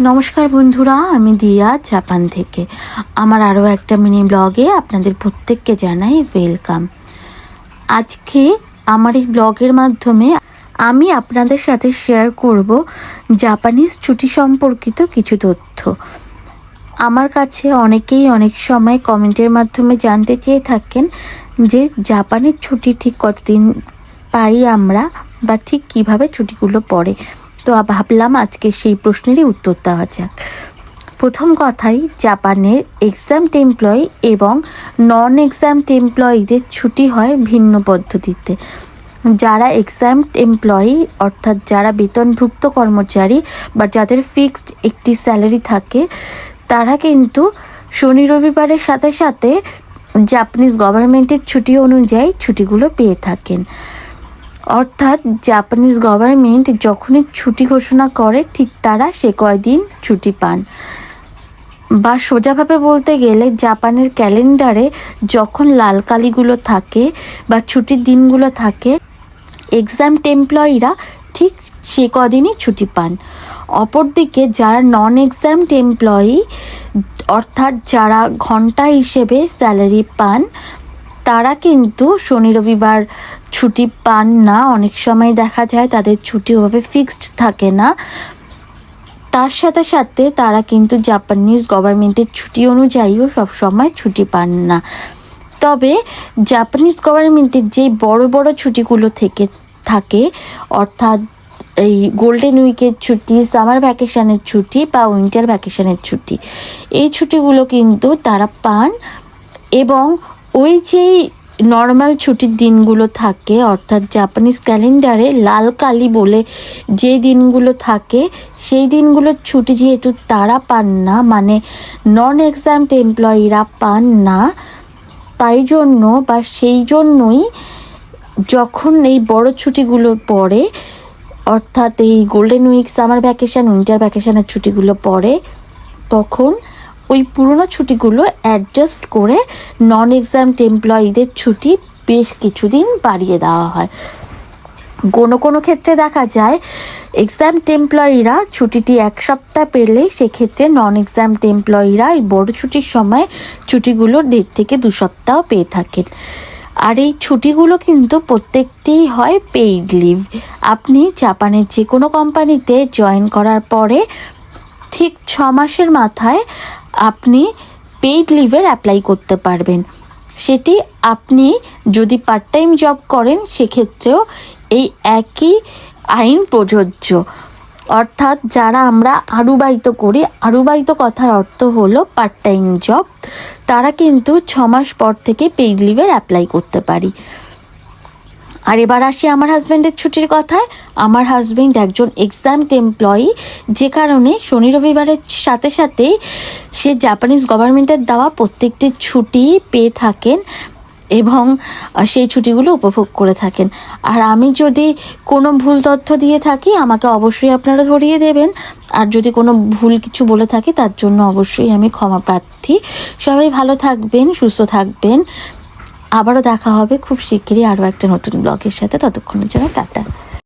নমস্কার বন্ধুরা, আমি দিয়া জাপান থেকে। আমার আরও একটা মিনি ব্লগে আপনাদের প্রত্যেককে জানাই ওয়েলকাম আজকে আমার এই ব্লগের মাধ্যমে আমি আপনাদের সাথে শেয়ার করব জাপানিজ ছুটি সম্পর্কিত কিছু তথ্য। আমার কাছে অনেকেই অনেক সময় কমেন্টের মাধ্যমে জানতে চেয়ে থাকেন যে জাপানের ছুটি ঠিক কতদিন পাই আমরা বা ঠিক কীভাবে ছুটিগুলো পড়ে ভাবলাম আজকে সেই প্রশ্নেরই উত্তর দেওয়া যাক। প্রথম কথাই, জাপানের এক্সাম এমপ্লয়ি এবং নন এক্সাম এমপ্লয়িদের ছুটি হয় ভিন্ন পদ্ধতিতে। যারা এক্সাম এমপ্লয়ি অর্থাৎ যারা বেতনভুক্ত কর্মচারী বা যাদের ফিক্সড একটি স্যালারি থাকে, তারা কিন্তু শনি রবিবারের সাথে সাথে জাপানিজ গভর্নমেন্টের ছুটি অনুযায়ী ছুটিগুলো পেয়ে থাকেন। অর্থাৎ জাপানিজ গভর্নমেন্ট যখনই ছুটি ঘোষণা করে, ঠিক তারা সে কয়দিন ছুটি পান। বা সোজাভাবে বলতে গেলে জাপানের ক্যালেন্ডারে যখন লাল কালিগুলো থাকে বা ছুটির দিনগুলো থাকে এক্সাম এমপ্লয়িরা ঠিক সে কদিনই ছুটি পান। অপরদিকে যারা নন এক্সাম এমপ্লয়ি অর্থাৎ যারা ঘণ্টা হিসেবে স্যালারি পান তারা কিন্তু শনি রবিবার ছুটি পান না। অনেক সময় দেখা যায় তাদের ছুটি ওভাবে ফিক্সড থাকে না। তার সাথে সাথে তারা কিন্তু জাপানিজ গভর্নমেন্টের ছুটি অনুযায়ীও সবসময় ছুটি পান না। তবে জাপানিজ গভর্নমেন্টের যে বড় বড় ছুটিগুলো থেকে থাকে, অর্থাৎ এই গোল্ডেন উইকের ছুটি সামার ভ্যাকেশনের ছুটি বা উইন্টার ভ্যাকেশনের ছুটি, এই ছুটিগুলো কিন্তু তারা পান এবং ওই যেই নর্মাল ছুটির দিনগুলো থাকে, অর্থাৎ জাপানিজ ক্যালেন্ডারে লাল কালি বলে যে দিনগুলো থাকে, সেই দিনগুলোর ছুটি যেহেতু তারা পান না মানে নন এক্সাম এমপ্লয়িরা পান না, তাই জন্য বা সেই জন্যই যখন এই বড় ছুটিগুলো পড়ে, অর্থাৎ এই golden week summer vacation winter ভ্যাকেশনের ছুটিগুলো পড়ে, তখন ওই পুরনো ছুটিগুলো অ্যাডজাস্ট করে নন এক্সাম এমপ্লয়িদের ছুটি বেশ কিছুদিন বাড়িয়ে দেওয়া হয়। কোনো কোনো ক্ষেত্রে দেখা যায় এক্সাম এমপ্লয়িরা ছুটিটি এক সপ্তাহ পেলে সেক্ষেত্রে নন এক্সাম এমপ্লয়িরা এই বড় ছুটির সময় ছুটিগুলো দেড় থেকে দু সপ্তাহ পেয়ে থাকেন। আর এই ছুটিগুলো কিন্তু প্রত্যেকটিই হয় পেইড লিভ আপনি জাপানের যে কোনো কোম্পানিতে জয়েন করার পরে ঠিক ছ মাসের মাথায় আপনি পেইড লিভের অ্যাপ্লাই করতে পারবেন। সেটি আপনি যদি পার্ট টাইম জব করেন, সেক্ষেত্রেও এই একই আইন প্রযোজ্য। অর্থাৎ যারা আমরা আরুবাহিত করি আরুবাহিত কথার অর্থ হলো পার্ট টাইম জব তারা কিন্তু ছ মাস পর থেকে পেইড লিভের অ্যাপ্লাই করতে পারি। আর এবার আসি আমার হাজব্যান্ডের ছুটির কথায়। আমার হাজব্যান্ড একজন এক্সাম এমপ্লয়ি যে কারণে শনি রবিবারের সাথে সাথেই সে জাপানিজ গভর্নমেন্টের দেওয়া প্রত্যেকটি ছুটি পেয়ে থাকেন এবং সেই ছুটিগুলো উপভোগ করে থাকেন। আর আমি যদি কোনো ভুল তথ্য দিয়ে থাকি, আমাকে অবশ্যই আপনারা ধরিয়ে দেবেন। আর যদি কোনো ভুল কিছু বলে থাকি, তার জন্য অবশ্যই আমি ক্ষমা প্রার্থী। সবাই ভালো থাকবেন, সুস্থ থাকবেন। আবারও দেখা হবে খুব শিগগিরই আরও একটা নতুন ব্লগের সাথে। ততক্ষণের জন্য টাটা।